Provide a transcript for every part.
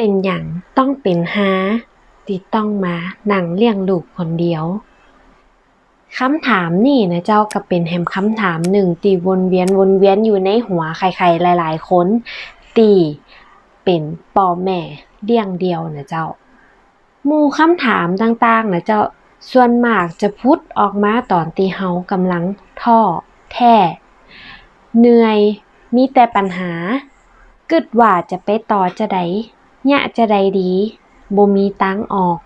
เป็นหยังต้องเป็นหาติต้องมานั่งเลี้ยงลูกคนเดียวคำถามนี่นะเจ้าก็เป็นแฮมคำถามหนึ่งตีวนเวียนวนเวียนอยู่ในหัวใครๆหลาย ๆ คน ตีเป็นป่อแม่เลี้ยงเดียวนะเจ้าหมู่คำถามต่างๆนะเจ้าส่วนมากจะพุดออกมาตอนตีเฮากำลังท้อแท้เหนื่อยมีแต่ปัญหากึดว่าจะไปต่อจะใด ยะจะใดดีบ่มีตังออก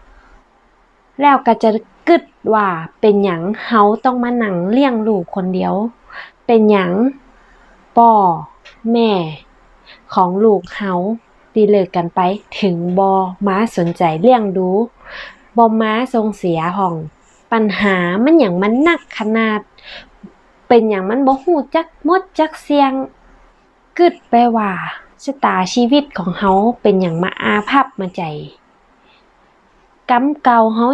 แล้วก็จะกึดว่าเป็นหยังเฮาต้องมาหนังเลี้ยงลูกคนเดียว เป็นหยังป่อแม่ ของลูกเฮาตีเลิกกันไปถึงบ่มาสนใจเลี้ยงดูบ่มาทรงเสียห้อง ปัญหามันหยังมันหนักขนาด เป็นหยังมันบ่ฮู้จักหมดจักเสียงกึดไปว่า ชะตาชีวิตของเฮาเป็นหยังมาอาภัพมาใจกรรมเก่าเฮา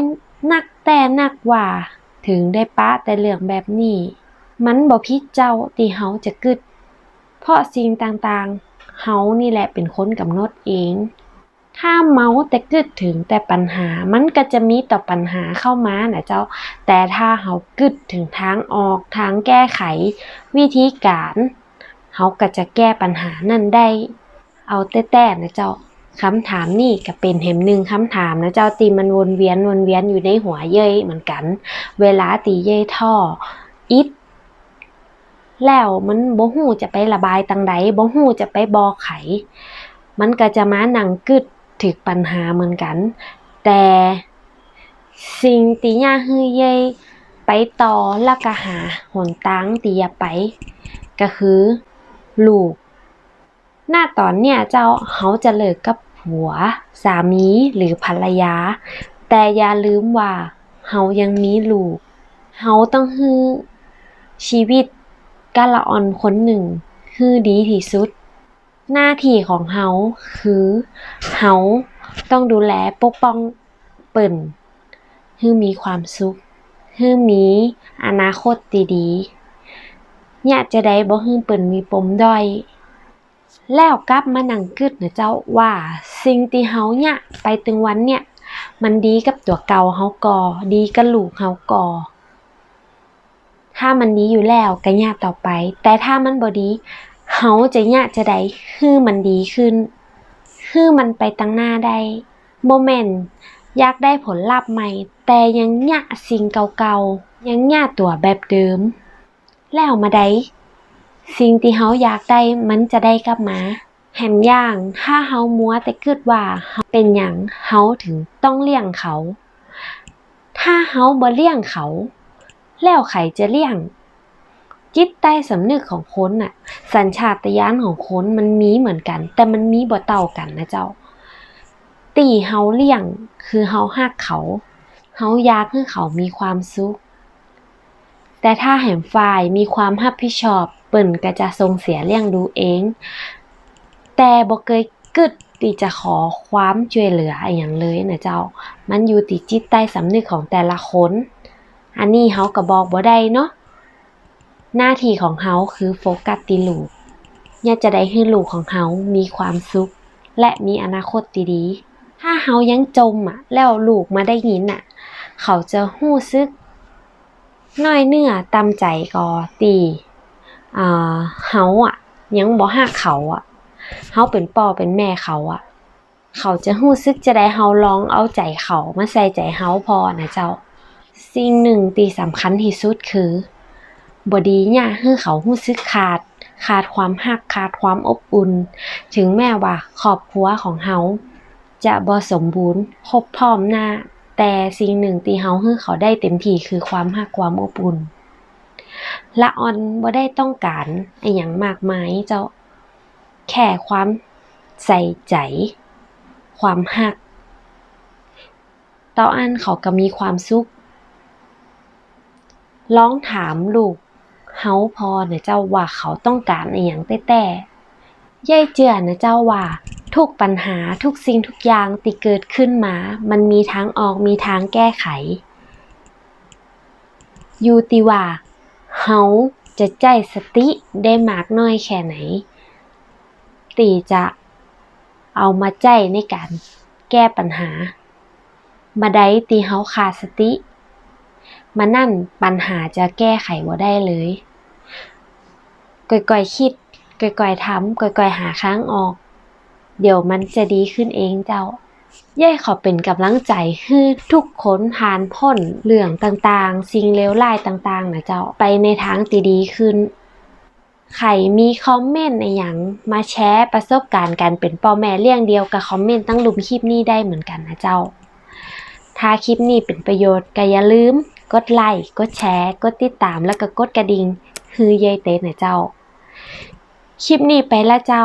นักแต่นักว่า ถึงได้ปะแต่เรื่องแบบนี้ มันบ่ผิดเจ้าที่เฮาจะกึด เพราะสิ่งต่างๆ เฮานี่แหละเป็นคนกำหนดเอง ถ้าเมาแต่กึดถึงแต่ปัญหา มันก็จะมีต่อปัญหาเข้ามานะเจ้า แต่ถ้าเฮากึดถึงทางออกทางแก้ไข วิธีการ เฮาก็จะแก้ปัญหานั้นได้ เอาแต่แต่นะเจ้าคำถามนี่ก็เป็นแหมหนึ่งคำถามนะเจ้าตีมันวนเวียนวนเวียนอยู่ในหัวเย้ยเหมือนกัน เวลาตีเย้ยท่ออิดแล้วมันบ่ฮู้จะไประบายตังใดบ่ฮู้จะไปบอไข มันก็จะมานั่งกึดถึกปัญหาเหมือนกัน แต่สิ่งที่ย่าฮือเย้ยไปต่อล้วก็หาหนทางที่จะไป ก็คือ ลูก หน้าตอนเนี่ยเจ้าเขาจะเลิกกับผัว สามีหรือภรรยา แต่อย่าลืมว่าเฮายังมีลูกเฮาต้องฮือชีวิตกะละออนคนหนึ่งฮือดีที่สุด หน้าที่ของเฮาคือเฮาต้องดูแลปกป้องเปิ่นฮือมีความสุขฮือมีอนาคตดีๆ ยากจะได้บ่ฮือเปิ่นมีปมด้อย แล้วกลับมานั่งกึดนะเจ้าว่าสิ่งที่เฮาเนี่ยไปถึงวันเนี่ย มันดีกับตัวเก่าเฮาก่อดีกับลูกเฮาก่อถ้ามันดีอยู่แล้วก็ยะต่อไป แต่ถ้ามันบ่ดีเฮาจะยะจะได้คือมันดีขึ้นคือมันไปตั้งหน้าได้บ่แม่นอยากได้ผลลัพธ์ใหม่ แต่ยังยะสิ่งเก่าๆ ยังยะตัวแบบเดิม แล้วมาได้สิ่งที่เฮาอยากได้มันจะได้กลับมา แหมอย่างถ้าเฮามัวแต่คิดว่าเฮาเป็นหยังเฮาถึงต้องเลี้ยงเขา ถ้าเฮาบ่เลี้ยงเขา แล้วใครจะเลี้ยง จิตใต้สำนึกของคนน่ะ สัญชาตญาณของคนมันมีเหมือนกัน แต่มันมีบ่เต่ากันนะเจ้า ตีเฮาเลี้ยงคือเฮาฮักเขา เฮาอยากให้เขามีความสุข แต่ถ้าแหมฝ่ายมีความรับผิดชอบ เปิ่นก็จะทรงเสียเลี้ยงดูเอง แต่บ่เคยกึดที่จะขอความช่วยเหลืออย่างเลยนะเจ้า มันอยู่ที่จิตใต้สำนึกของแต่ละคน อันนี้เฮาก็บอกบ่ได้เนาะ หน้าที่ของเฮาคือโฟกัสที่ลูกอยากจะได้ให้ลูกของเฮามีความสุข และมีอนาคตที่ดี ถ้าเฮายังจมอะ แล้วลูกมาได้ยินอะ เขาจะรู้สึก น้อยเนื้อตามใจก็ตีอ่าเฮาอะ ยังบ่ฮักเขาอะเฮาเป็นพ่อเป็นแม่เขาอะ เขาจะรู้สึกจะได้เฮาลองเอาใจเขามาใส่ใจเฮาพอนะเจ้า สิ่งหนึ่งที่สำคัญที่สุดคือบดีเนี่ยให้เขารู้สึกขาด ขาดความฮักขาดความอบอุ่น ถึงแม้ว่าครอบครัวของเฮาจะบ่สมบูรณ์ครบพร้อมหน้า แต่สิ่งหนึ่งที่เฮาให้เขาได้เต็มที่คือความฮักความอบอุ่นละออนบ่ได้ต้องการอหยังมากมายเจ้าแค่ความใส่ใจ ความฮักต่ออันเขาก็มีความสุขลองถามลูกเฮาพอนะเจ้าว่าเขาต้องการอหยังแต่แต่ ยายเจือนะเจ้าว่า ทุกปัญหาทุกสิ่งทุกอย่างที่เกิดขึ้นมา มันมีทางออกมีทางแก้ไข อยู่ที่ว่าเฮาจะใจสติได้มากน้อยแค่ไหน ตีจะเอามาใจในการแก้ปัญหามาได้ตีเฮาขาดสติ มานั่นปัญหาจะแก้ไขบ่ได้เลยก่อยๆคิด ก่อยๆทำก่อยๆหาทางออก เดี๋ยวมันจะดีขึ้นเองเจ้าย่ายขอเป็นกำลังใจให้ทุกคนผ่านพ้นเรื่องต่างๆ สิ่งเลวร้ายต่างๆนะเจ้าไปในทางที่ดีขึ้นใครมีคอมเมนต์ในหยังมาแชร์ประสบการณ์การเป็นพ่อแม่เลี้ยงเดียวกับคอมเมนต์ตั้งลุมคลิปนี้ได้เหมือนกันนะเจ้า ถ้าคลิปนี้เป็นประโยชน์ก็อย่าลืม กดไลค์ กดแชร์ กดติดตามแล้วก็กดกระดิ่งฮือยายเต้นะเจ้า คลิปนี้ไปละเจ้า